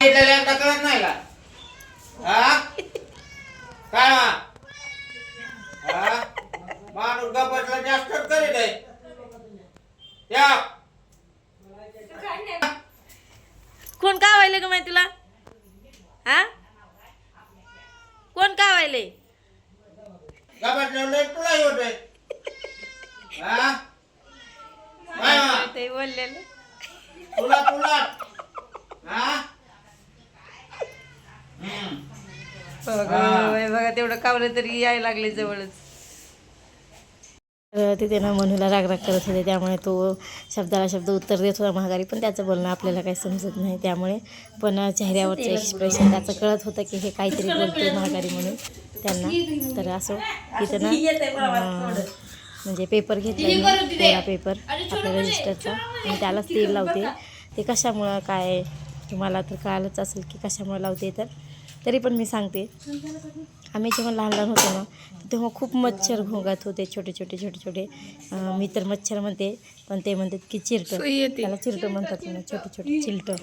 नाही का हा? काय हा? माणूस गपसला जास्तच करीत आहे. या. कोण का व्हायले ग माहिती तुला? हा? कोण का व्हायले गपसल्यावर लय होतोय. हा? काय ते बोललेले. तुला तुला हा? बघा बघा तेवढं कावलं तरी यायला लागले जवळच. तर तिथे ना मनूला रागराग करत होते त्यामुळे तो शब्दाला शब्द उत्तर देत होता महागारी पण त्याचं बोलणं आपल्याला काही समजत नाही. त्यामुळे पण चेहऱ्यावरचं एक्सप्रेशन त्याचं कळत होतं की हे काहीतरी बोलतोय महागारी म्हणून त्यांना. तर असो तिथं ना म्हणजे पेपर घेतला कोरा पेपर आपल्या रजिस्टरचा आणि त्यालाच तेल लावते. ते कशामुळं काय तुम्हाला तर कळालंच असेल की कशामुळे लावते तर. तरी पण मी सांगते. आम्ही जेव्हा लहान लहान होतो ना तेव्हा खूप मच्छर घोंगात होते छोटे छोटे छोटे छोटे. मी तर मच्छर म्हणते पण ते म्हणतात की चिरटं. त्याला चिरटं म्हणतात म्हणा छोटे छोटे. चिलटं.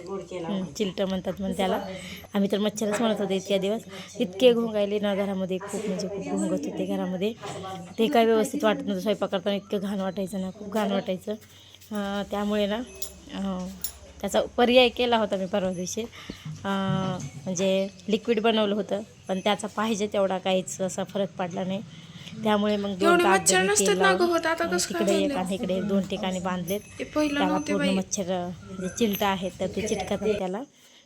चिलटं म्हणतात म्हणून त्याला. आम्ही तर मच्छरच म्हणत होते इतक्या दिवस. इतके घोंगायले ना घरामध्ये खूप म्हणजे खूप घोंगत होते घरामध्ये. ते काय व्यवस्थित वाटत नव्हतं स्वयंपाक करताना इतकं घाण वाटायचं ना खूप घाण वाटायचं. त्यामुळे ना त्याचा पर्याय केला होता मी परवा दिवशी. म्हणजे लिक्विड बनवलं होतं पण त्याचा पाहिजे तेवढा काहीच असा फरक पडला नाही. त्यामुळे मग दोन तिकडे एक आणि इकडे दोन ठिकाणी बांधलेत. त्याला पूर्ण मच्छर जे चिलटा आहेत तर ते चिटकतात त्याला.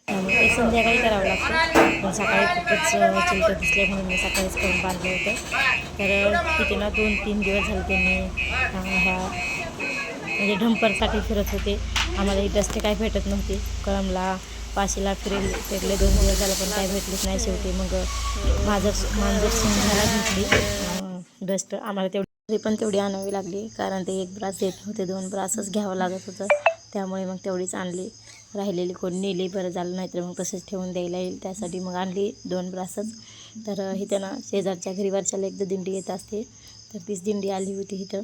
त्यामुळे ते संध्याकाळी करावं लागतं. पण सकाळी खूपच चिलटं दिसले म्हणून मी सकाळीच करून बांधलं होतं. तर तिथे ना दोन तीन दिवस झाले त्यांनी ह्या म्हणजे ढंपरसाठी फिरत होते. आम्हाला ही डस्ट काय भेटत नव्हती. कळमला पाशीला फिरेल फिरले दोन दिवस झालं पण काय भेटलीच नाही शेवटी. मग माझं मांजर सिंहाला भेटली डस्ट आम्हाला तेवढी पण तेवढी आणावी लागली. कारण ते एक ब्रास देत नव्हते दोन ब्रासच घ्यावं लागत होतं. त्यामुळे मग तेवढीच आणली. राहिलेली कोण नेली बरं झालं नाही तर मग तसंच ठेवून द्यायला येईल. त्यासाठी मग आणली दोन ब्रासच. तर इथं त्यांना शेजारच्या घरी वर्षाला एकदा दिंडी येत असते. तर तीच दिंडी आली होती इथं.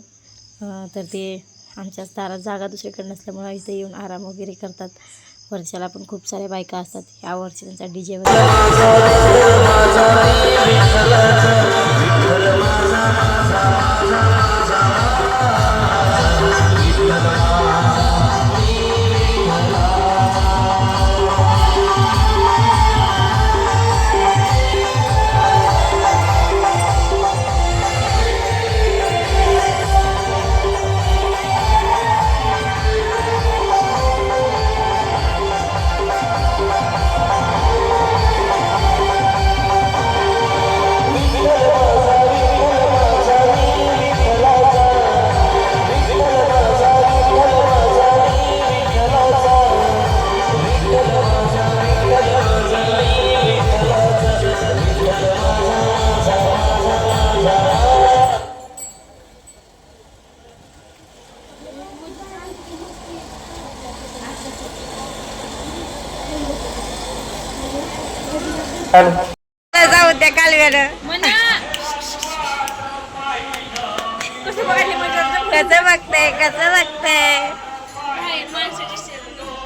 तर ते आमच्याच दारात जागा दुसरीकडे नसल्यामुळे इथे येऊन आराम वगैरे करतात. वर्षाला पण खूप साऱ्या बायका असतात. या वर्षी त्यांचा डी जे वगैरे जाऊ त्या कालव्यानं. कसं बघते कसं बघते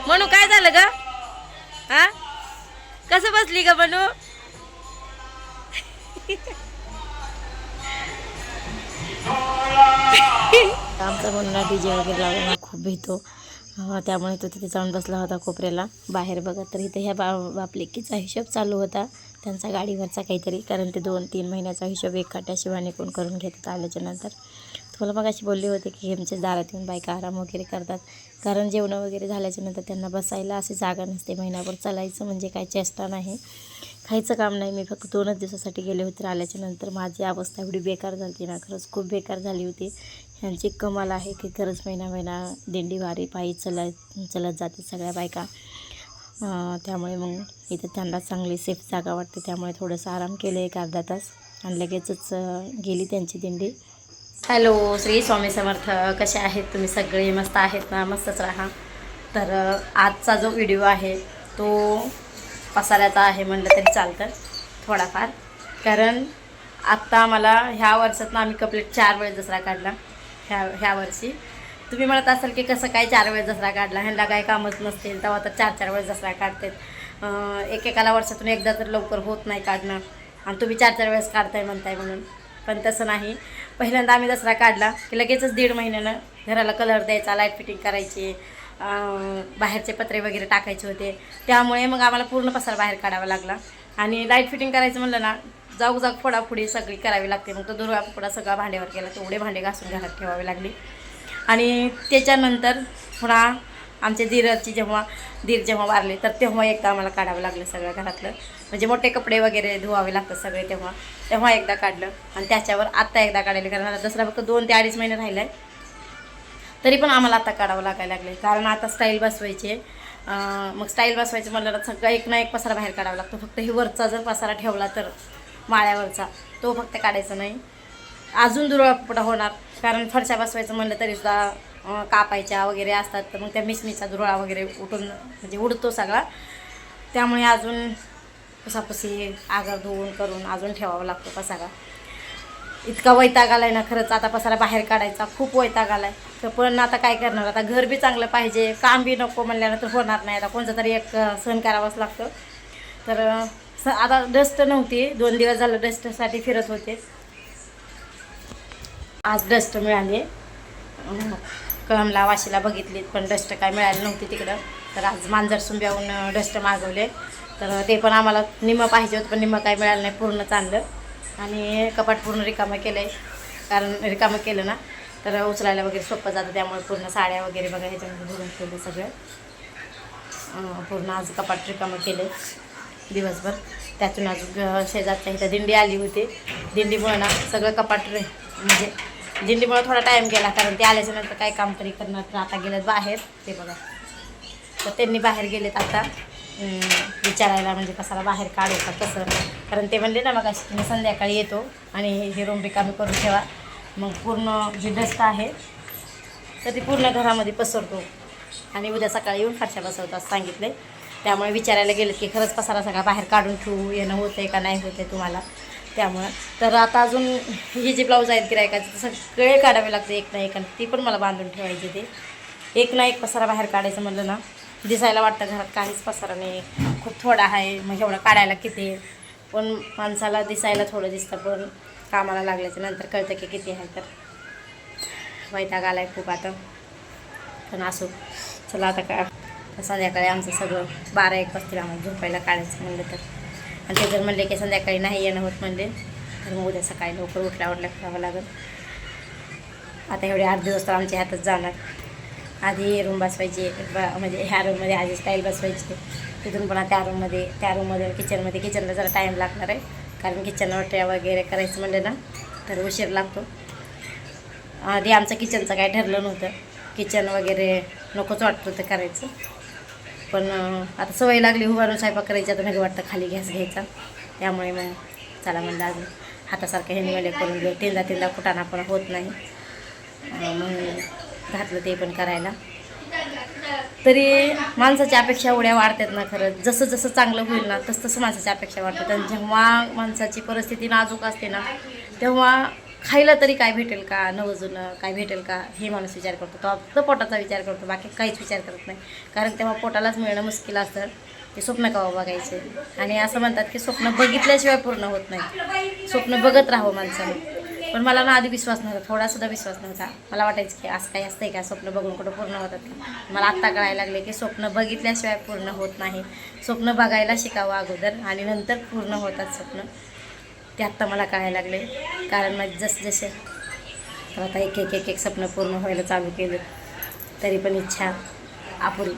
म्हणू काय झालं ग? हा? कसं बसली ग म्हणू आमचा मुलगा डी जे वगैरे लावून खूप भीतो. त्यामुळे तो तिथे जाऊन बसला होता कोपऱ्याला. बाहेर बघत तर इथे ह्या बा बापलेकीचा हिशोब चालू होता. त्यांचा गाडीवरचा काहीतरी कारण ते दोन तीन महिन्याचा हिशोब एखाद्या शिवाने कोण करून घेतात आल्याच्यानंतर तुम्हाला मग अशी बोलली होते की हेमच्या दारात येऊन बायका आराम वगैरे करतात. कारण जेवणं वगैरे झाल्याच्यानंतर त्यांना बसायला अशी जागा नसते. महिनाभर चालायचं म्हणजे काय चेष्टा नाही. खायचं काम नाही. मी फक्त दोनच दिवसासाठी गेले होते. आल्याच्यानंतर माझी अवस्था एवढी बेकार झाली ना. खरंच खूप बेकार झाली होती. ह्यांची कमाल आहे की खरंच महिना महिना दिंडी वारी पायी चलत चलत जाते सगळ्या बायका. त्यामुळे मग इथं त्यांना चांगली सेफ जागा वाटते. त्यामुळे थोडंसं आराम केलं एक अर्धा तास आणि लगेचच गेली त्यांची दिंडी. हॅलो श्री स्वामी समर्थ. कसे आहेत तुम्ही सगळे? मस्त आहेत ना? मस्तच राहा. तर आजचा जो व्हिडिओ आहे तो पसाऱ्याचा आहे म्हणलं तरी चालतं. थोडाफार. कारण आत्ता मला ह्या वर्षातनं आम्ही कंप्लीट चार वेळेस दसरा काढला. ह्या ह्या वर्षी. तुम्ही म्हणत असाल की कसं काय चार वेळेस दसरा काढला ह्यांना काय कामच नसतील तेव्हा तर चार चार वेळेस दसरा काढतात. एकेकाला वर्षातून एकदा तर लवकर होत नाही काढणं. आणि तुम्ही चार चार वेळेस काढताय म्हणताय म्हणून. पण तसं नाही. पहिल्यांदा आम्ही दसरा काढला की लगेचच दीड महिन्यानं घराला कलर द्यायचा लाइट फिटिंग करायची बाहेरचे पत्रे वगैरे टाकायचे होते. त्यामुळे मग आम्हाला पूर्ण पसार बाहेर काढावा लागला. आणि लाइट फिटिंग करायचं म्हणलं ना जाऊ जाऊ फोडाफोडी सगळी करावी लागते. मग तो दुर्गा पोपडा सगळा भांड्यावर गेला तेवढे भांडे घासून घरात ठेवावे लागले. आणि त्याच्यानंतर पुन्हा आमच्या दीराची जेव्हा दीर जेव्हा वारले तर तेव्हा एकदा आम्हाला काढावं लागलं सगळं घरातलं. म्हणजे मोठे कपडे वगैरे धुवावे लागतात सगळे तेव्हा. तेव्हा एकदा काढलं. आणि त्याच्यावर आत्ता एकदा काढायला कारण आता दसरा फक्त दोन ते अडीच महिने राहिला आहे तरी पण आम्हाला आता काढावं लागायला लागले कारण आता स्टाईल बसवायची आहे. मग स्टाईल बसवायचे म्हणलं तर सगळं एक ना एक पसारा बाहेर काढावा लागतो. फक्त हे वरचा जर पसारा ठेवला तर माळ्यावरचा. तो फक्त काढायचा नाही. अजून दुरळापटा होणार. कारण फरशा बसवायचं म्हणलं तरी सुद्धा कापायच्या वगैरे असतात. तर मग त्या मिसमीचा दुरळा वगैरे उठून म्हणजे उडतो सगळा. त्यामुळे अजून पुसापुसी आगर धुवून करून अजून ठेवावा लागतो पसारा इतका वैताग आलाय ना खरंच. आता पसारा बाहेर काढायचा. खूप वैताग आलाय. तर पण आता काय करणार? आता घर बी चांगलं पाहिजे. काम बी नको म्हणल्यानंतर होणार नाही. आता कोणतं तरी एक सहन करावाच लागतं. तर स आता डस्ट नव्हती. दोन दिवस झालं डस्टसाठी फिरत होते. आज डस्ट मिळाली. कळमला वाशीला बघितलीत पण डस्ट काय मिळाली नव्हती तिकडं. तर आज मांजर सुंब्याहून डस्ट मागवले. तर ते पण आम्हाला निम्मं पाहिजे होतं पण निम्मं काय मिळालं नाही पूर्णच आणलं आणि कपाट पूर्ण रिकामं केलं आहे कारण रिकामं केलं ना. तर उचलायला वगैरे सोपं जातं त्यामुळे पूर्ण साड्या वगैरे बघा ह्याच्यामध्ये भरून ठेवलं सगळं. पूर्ण आज कपाट रिकामं केलं दिवसभर. त्यातून अजून शेजारच्या इथं दिंडी आली होती. दिंडीमुळं ना सगळं कपाट रे म्हणजे दिंडीमुळं थोडा टाईम गेला कारण ते आल्याच्यानंतर काय काम तरी करणार तर आता गेलेत बाहेर ते बघा. तर त्यांनी बाहेर गेलेत आता. विचारायला म्हणजे कसाला बाहेर काढू का कसं? कारण ते म्हणले ना मग अशी मी संध्याकाळी येतो आणि हे रूम रिकामी करून ठेवा. मग पूर्ण जी डस्ट आहे तर ती पूर्ण घरामध्ये पसरतो. आणि उद्या सकाळी येऊन फरशा बसवतात सांगितले. त्यामुळे विचारायला गेलं की खरंच पसारा सगळा बाहेर काढून ठेवू येणं होतं आहे का नाही होतंय तुम्हाला? त्यामुळं. तर आता अजून ही जी ब्लाऊज आहेत गिरायकाचे ते सगळे काढावे लागते एक ना एक आणि ती पण मला बांधून ठेवायची ते. एक ना एक पसारा बाहेर काढायचं म्हणलं ना दिसायला वाटतं घरात काहीच पसारा नाही. खूप थोडा आहे मग एवढा काढायला किती आहे? पण माणसाला दिसायला थोडं दिसतं पण कामाला लागल्याच्या नंतर कळतं की किती आहे तर. वैताग आलाय खूप आता. पण असो. चला आता का तर संध्याकाळी आमचं सगळं बारा एक वाजतील आम्हाला झोपायला काढायचं म्हणलं तर. आणि ते जर म्हणले की संध्याकाळी नाही येणं होत म्हणले तर मग उद्या सकाळी लवकर उठल्या उठल्या करावं लागेल. आता एवढे आठ दिवस तर आमच्या हातच जाणार. आधी रूम बसवायची म्हणजे ह्या रूममध्ये आधी स्टाईल बसवायची. तिथून पुन्हा त्या रूममध्ये त्या रूममध्ये किचनमध्ये किचनला जरा टाईम लागणार आहे. कारण किचनवर ट्रे वगैरे करायचं म्हणलं ना तर उशीर लागतो. आधी आमचं किचनचं काय ठरलं नव्हतं. किचन वगैरे नकोच वाटतं ते करायचं. पण आता सवय लागली उभारून स्वयंपाक करायची. आता नाही वाटतं खाली गॅस घ्यायचा. त्यामुळे मग चला म्हणलं अजून हातासारखं हे करून घेऊ. तीनदा तीनदा फुटाणा पण होत नाही. मग म्हणून घातलं ते पण करायला. तरी माणसाच्या अपेक्षा एवढ्या वाढतात ना खरं जसं जसं चांगलं होईल ना तसं तसं माणसाच्या अपेक्षा वाढतात. आणि जेव्हा माणसाची परिस्थिती नाजूक असते ना तेव्हा खायला तरी काय भेटेल का? नवजूनं काय भेटेल का? हे माणूस विचार करतो. तो फक्त पोटाचा विचार करतो बाकी काहीच विचार करत नाही. कारण तेव्हा पोटालाच मिळणं मुश्किल असतं. ते स्वप्न कवा बघायचे? आणि असं म्हणतात की स्वप्न बघितल्याशिवाय पूर्ण होत नाही. स्वप्न बघत राहावं माणसाने. पण मला ना आधी विश्वास नव्हता थोडासुद्धा विश्वास नव्हता. मला वाटायचं की असं काही असतंय का? स्वप्न बघून कुठं पूर्ण होतात का? मला आत्ता कळायला लागले की स्वप्न बघितल्याशिवाय पूर्ण होत नाही. स्वप्न बघायला शिकावं अगोदर आणि नंतर पूर्ण होतात स्वप्न. ते आत्ता मला कळायला लागले? कारण माझे जसजसे तर आता एक एक एक एक स्वप्न पूर्ण व्हायला चालू केलं. तरी पण इच्छा अपुरी.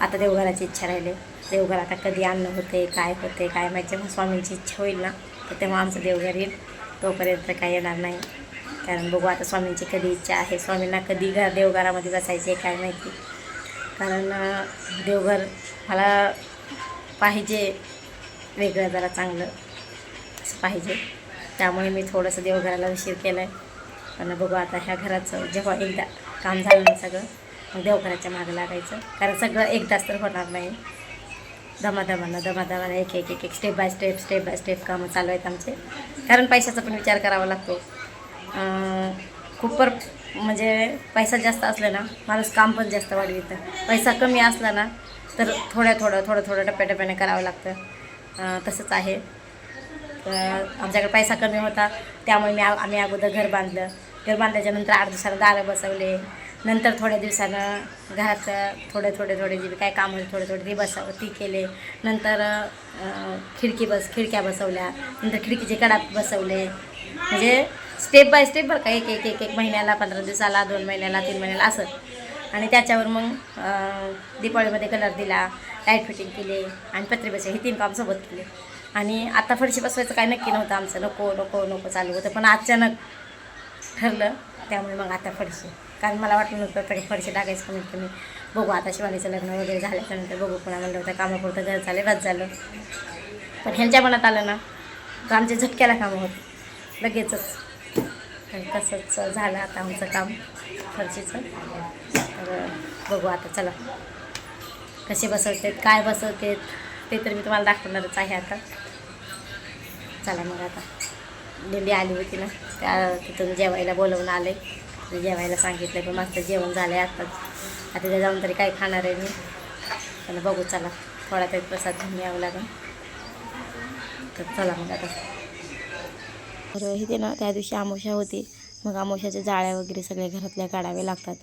आता देवघराची इच्छा राहिली. देवघर आता कधी आणणं होते काय होते काय माहिती. जेव्हा स्वामींची इच्छा होईल ना तर तेव्हा आमचं देवघर येईल. तोपर्यंत काय येणार नाही. कारण बघू आता स्वामींची कधी इच्छा आहे. स्वामींना कधी घर देवघरामध्ये बसायचे काय माहिती. कारण देवघर मला पाहिजे वेगळं जरा चांगलं. पाहिजे. त्यामुळे मी थोडंसं देवघराला उशीर केला आहे पण बघू आता ह्या घराचं जेव्हा एकदा काम झालं ना सगळं मग देवघराच्या मागं लागायचं. कारण सगळं एकदाच तर होणार नाही. दमादमानं दमादमानं एक एक एक एक step by step step by step कामं चालू आहेत आमचे. कारण पैशाचा पण विचार करावा लागतो. अं, खूप पर म्हणजे पैसा जास्त असला ना माणूस काम पण जास्त वाढवितं. पैसा कमी असला ना तर थोड्या थोडं थोडं थोडं टप्प्याटप्प्याने करावं लागतं. तसंच आहे. आमच्याकडे पैसा कमी होता. त्यामुळे मी आ- आम्ही अगोदर घर बांधलं. घर बांधल्याच्यानंतर आठ दिवसानं दारं बसवले. नंतर थोड्या दिवसानं घरात थोडे थोडे थोडे जे काय काम होते थोडे थोडे ते बसव ती केले. नंतर खिडकी बस खिडक्या बसवल्या. नंतर खिडकीचे कडा बसवले. म्हणजे स्टेप बाय स्टेप बरं का एक एक एक एक महिन्याला पंधरा दिवसाला दोन महिन्याला तीन महिन्याला असं. आणि त्याच्यावर मग दीपावळीमध्ये कलर दिला लाइट फिटिंग केले आणि पत्रे बसले हे तीन काम सोबत केले. आणि आता फरशी बसवायचं काय नक्की नव्हतं आमचं. नको नको नको चालू होतं. पण अचानक ठरलं त्यामुळे मग आता फरशी. कारण मला वाटलं नव्हतं तरी फरशी टाकायचं कमीत कमी. बघू आता शिवानीचं लग्न वगैरे झाल्याच्यानंतर बघू पुन्हा म्हणलं होतं कामापुरतं घर झालं बस झालं. पण ह्यांच्या मनात आलं ना तर आमच्या झटक्याला कामं होते. लगेचच. तर तसंच झालं आता आमचं काम फरशीचं. तर बघू आता चला. कसे बसवतेत काय बसवतेत ते तर मी तुम्हाला दाखवणारच आहे आता. चला मग आता. दिंडी आली होती ना त्या तिथून जेवायला बोलवून आले. जेवायला सांगितलं की मस्त जेवण झालं आहे आत्ताच आता तिथे जाऊन तरी काय खाणार आहे मी. पण बघू चला. थोडा तरी प्रसाद घेऊन यावं लागेल. तर चला मग आता. तर इथे ना त्या दिवशी आमोशा होती. मग आमोशाच्या जाळ्या वगैरे सगळ्या घरातल्या काढाव्या लागतात.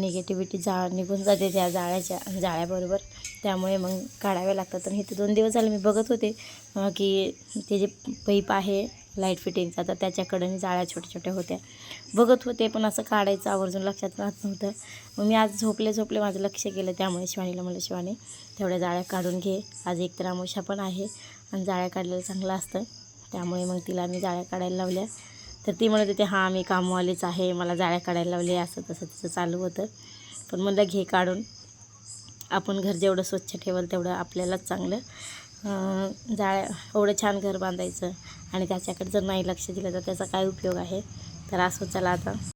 निगेटिव्हिटी जा निघून जाते त्या जाळ्याच्या जाळ्याबरोबर. त्यामुळे मग काढाव्या लागतात. आणि इथे दोन दिवस झाले मी बघत होते की ते जे पाईप आहे लाइट फिटिंगचा तर त्याच्याकडं जाळ्या छोट्या छोट्या होत्या. बघत होते पण असं काढायचं आवर्जून लक्षात राहत नव्हतं. मग मी आज झोपले झोपले माझं लक्ष गेलं. त्यामुळे शिवानीला म्हणलं शिवानी तेवढ्या जाळ्या काढून घे. आज एक तर आमोशा पण आहे आणि जाळ्या काढलेलं चांगलं असतं. त्यामुळे मग तिला मी जाळ्या काढायला लावल्या. तर ती म्हणत होती हां मी कामवालीच आहे मला जाळ्या काढायला लावले असं तसं तिचं चालू होतं. पण म्हणलं घे काढून. आपण घर जेवढं स्वच्छ ठेवलं तेवढं आपल्यालाच चांगलं जाळ्या एवढं छान घर बांधायचं आणि त्याच्याकडे जर नाही लक्ष दिलं तर त्याचा काय उपयोग आहे? तर असं चला आता.